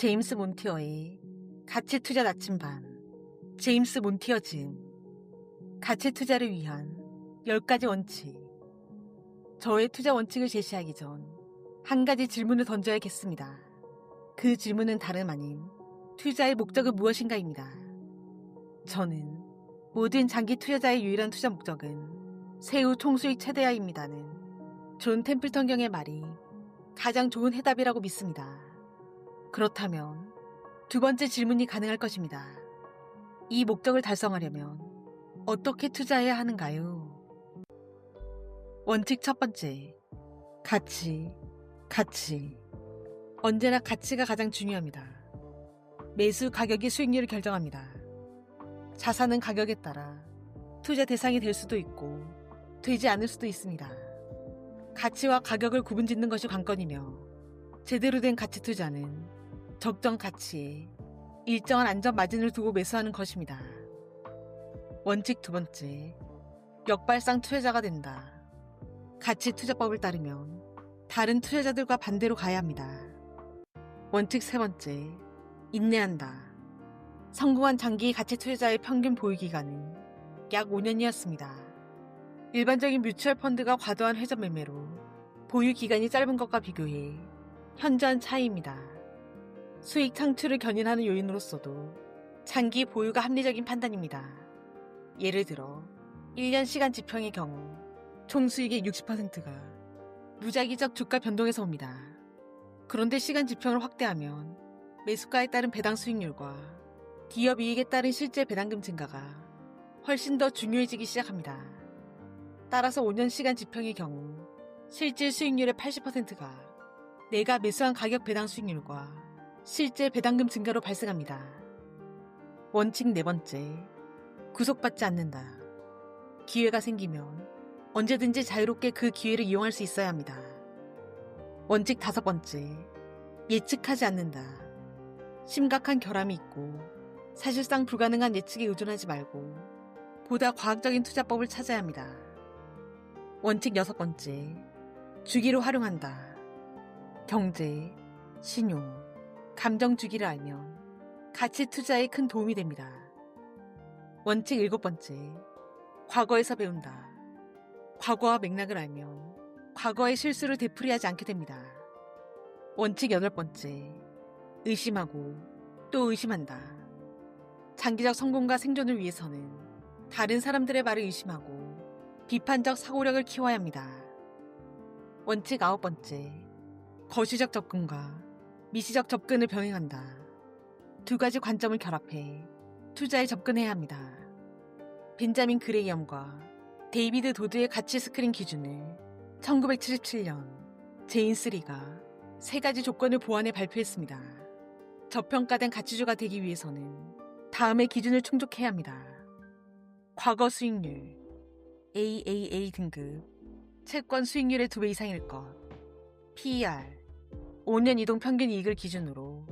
제임스 몬티어의 가치 투자 나침반 제임스 몬티어 증 가치 투자를 위한 10가지 원칙 저의 투자 원칙을 제시하기 전 한 가지 질문을 던져야겠습니다. 그 질문은 다름 아닌 투자의 목적은 무엇인가입니다. 저는 모든 장기 투자자의 유일한 투자 목적은 세후 총수익 최대화입니다는 존 템플턴 경의 말이 가장 좋은 해답이라고 믿습니다. 그렇다면 두 번째 질문이 가능할 것입니다. 이 목적을 달성하려면 어떻게 투자해야 하는가요? 원칙 첫 번째. 가치, 가치. 언제나 가치가 가장 중요합니다. 매수 가격이 수익률을 결정합니다. 자산은 가격에 따라 투자 대상이 될 수도 있고 되지 않을 수도 있습니다. 가치와 가격을 구분 짓는 것이 관건이며 제대로 된 가치 투자는 적정 가치에 일정한 안전 마진을 두고 매수하는 것입니다. 원칙 두 번째, 역발상 투자자가 된다. 가치 투자법을 따르면 다른 투자자들과 반대로 가야 합니다. 원칙 세 번째, 인내한다. 성공한 장기 가치 투자자의 평균 보유 기간은 약 5년이었습니다. 일반적인 뮤추얼 펀드가 과도한 회전 매매로 보유 기간이 짧은 것과 비교해 현저한 차이입니다. 수익 창출을 견인하는 요인으로서도 장기 보유가 합리적인 판단입니다. 예를 들어 1년 시간 지평의 경우 총 수익의 60%가 무작위적 주가 변동에서 옵니다. 그런데 시간 지평을 확대하면 매수가에 따른 배당 수익률과 기업 이익에 따른 실제 배당금 증가가 훨씬 더 중요해지기 시작합니다. 따라서 5년 시간 지평의 경우 실질 수익률의 80%가 내가 매수한 가격 배당 수익률과 실제 배당금 증가로 발생합니다. 원칙 네 번째, 구속받지 않는다. 기회가 생기면 언제든지 자유롭게 그 기회를 이용할 수 있어야 합니다. 원칙 다섯 번째, 예측하지 않는다. 심각한 결함이 있고 사실상 불가능한 예측에 의존하지 말고 보다 과학적인 투자법을 찾아야 합니다. 원칙 여섯 번째, 주기로 활용한다. 경제, 신용, 감정 주기를 알면 가치 투자에 큰 도움이 됩니다. 원칙 일곱 번째, 과거에서 배운다. 과거와 맥락을 알면 과거의 실수를 되풀이하지 않게 됩니다. 원칙 여덟 번째, 의심하고 또 의심한다. 장기적 성공과 생존을 위해서는 다른 사람들의 말을 의심하고 비판적 사고력을 키워야 합니다. 원칙 아홉 번째, 거시적 접근과 미시적 접근을 병행한다. 두 가지 관점을 결합해 투자에 접근해야 합니다. 벤자민 그레이엄과 데이비드 도드의 가치 스크린 기준을 1977년 제인 스리가 세 가지 조건을 보완해 발표했습니다. 저평가된 가치주가 되기 위해서는 다음의 기준을 충족해야 합니다. 과거 수익률, AAA 등급, 채권 수익률의 두배 이상일 것, PER, 5년 이동 평균 이익을 기준으로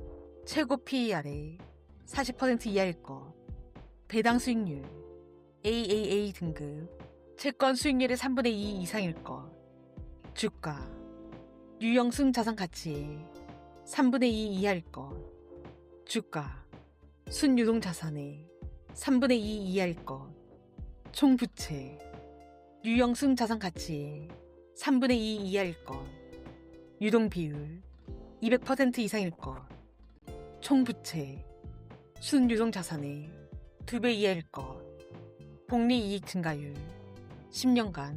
최고 PER의 40% 이하일 것, 배당 수익률, AAA 등급, 채권 수익률의 3분의 2 이상일 것, 주가, 유형승 자산 가치의 3분의 2 이하일 것, 주가, 순유동 자산의 3분의 2 이하일 것, 총 부채, 유형승 자산 가치의 3분의 2 이하일 것, 유동 비율 200% 이상일 것, 총 부채, 순유동 자산의 2배 이하일 것, 복리 이익 증가율 10년간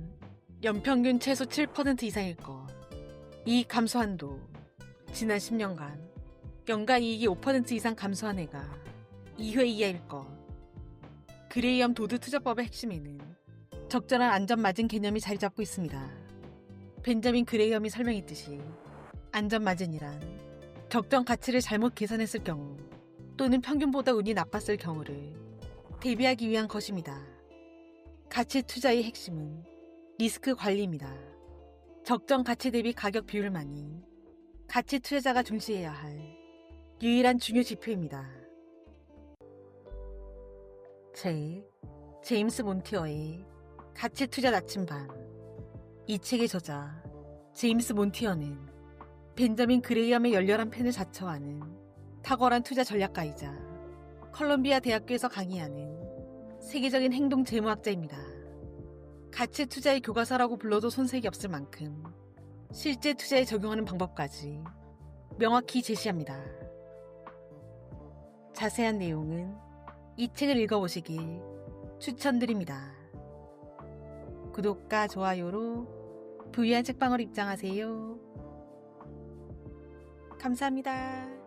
연평균 최소 7% 이상일 것, 이익 감소 한도 지난 10년간 연간 이익이 5% 이상 감소한 해가 2회 이하일 것. 그레이엄 도드 투자법의 핵심에는 적절한 안전마진 개념이 자리 잡고 있습니다. 벤자민 그레이엄이 설명했듯이 안전마진이란 적정 가치를 잘못 계산했을 경우 또는 평균보다 운이 나빴을 경우를 대비하기 위한 것입니다. 가치 투자의 핵심은 리스크 관리입니다. 적정 가치 대비 가격 비율만이 가치 투자자가 중시해야 할 유일한 중요 지표입니다. 제 제임스 몬티어의 가치 투자 나침반 이 책의 저자 제임스 몬티어는 벤자민 그레이엄의 열렬한 팬을 자처하는 탁월한 투자 전략가이자 컬럼비아 대학교에서 강의하는 세계적인 행동 재무학자입니다. 가치 투자의 교과서라고 불러도 손색이 없을 만큼 실제 투자에 적용하는 방법까지 명확히 제시합니다. 자세한 내용은 이 책을 읽어보시길 추천드립니다. 구독과 좋아요로 부유한 책방으로 입장하세요. 감사합니다.